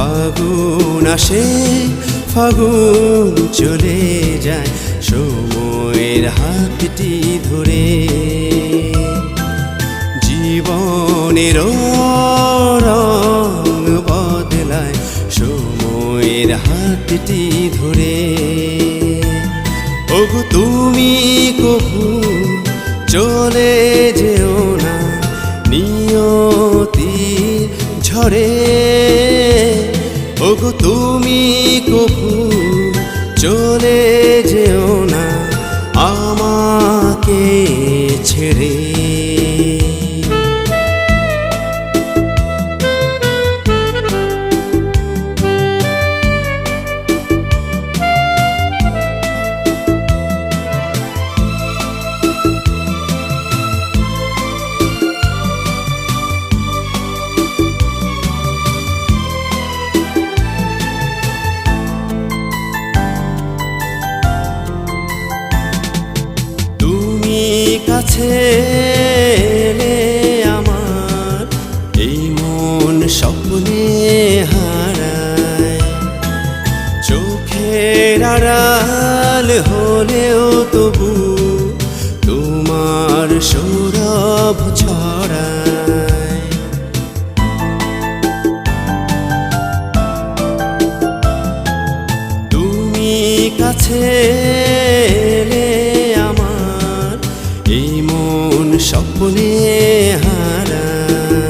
ফাগুন আসে, ফাগুন চলে যায়, সময়ের হাতটি ধরে। জীবনের রং বদলায়, সময়ের হাতটি ধরে। ওগো তুমি কবু চলে যেও না নিয়তি ঝরে কবু চলে যেও না আমাকে ছেড়ে। কাছে এলে আমার, এই মন স্বপ্নে হারায়। চোখের আড়াল হলেও তবু তোমার সৌরভ ছড়ায়। তুমি কাছে স্বপ্নে হারায়।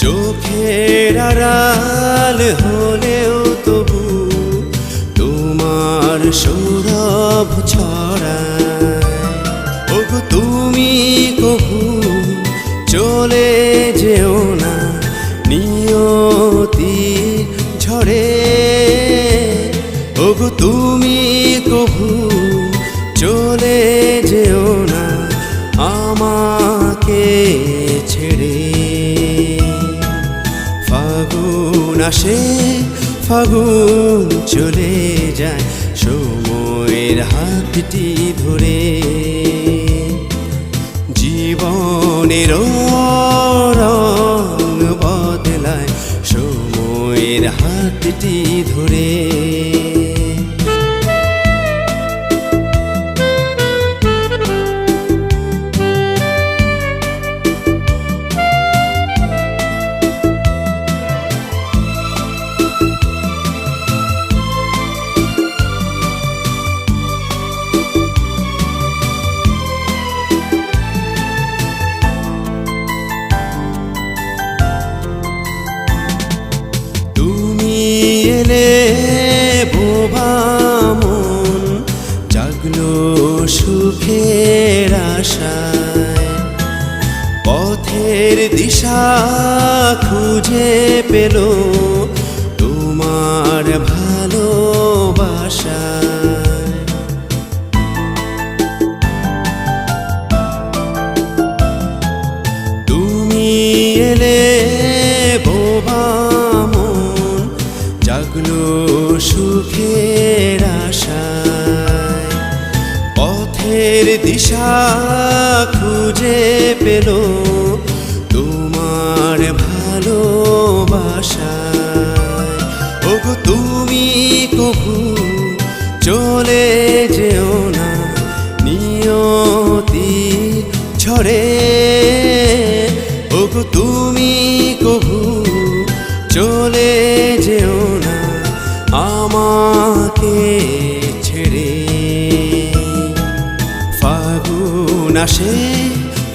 চোখের আড়াল হলেও তবু তোমার সৌরভ ছড়ায়। ওগো তুমি কবু চলে যেও না, নিয়তি ঝড়ে ওগো তুমি কবু চলে যেও না আমাকে ছেড়ে। ফাগুন আসে, ফাগুন চলে যায়, সময়ের হাতটি ধরে। জীবনের রং বদলায়, সময়ের হাতটি ধরে। বোবা মন জাগলো সুখের আশায়। পথের দিশা খুঁজে পেল সুখের আশায়, পথের দিশা খুঁজে পেল তোমার ভালোবাসায়। ওগো তুমি কবু চলে যেও না, নিয়তি ঝড়ে ওগো তুমি কবু চলে আমাকে ছেড়ে। ফাগুন আসে,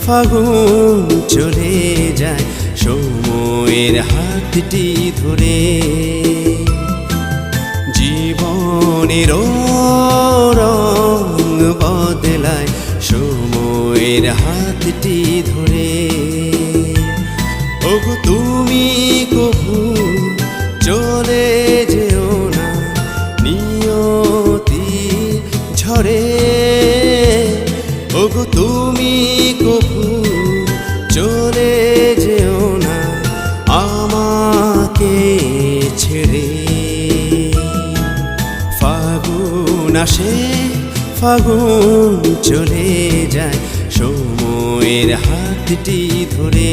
ফাগুন চলে যায়, সময়ের হাতটি ধরে। জীবনের রং বদলায়, সময়ের হাতটি ধরে। ওগো, তুমি কবু চলে ফাগুন চলে যায় সময়ের হাতটি ধরে।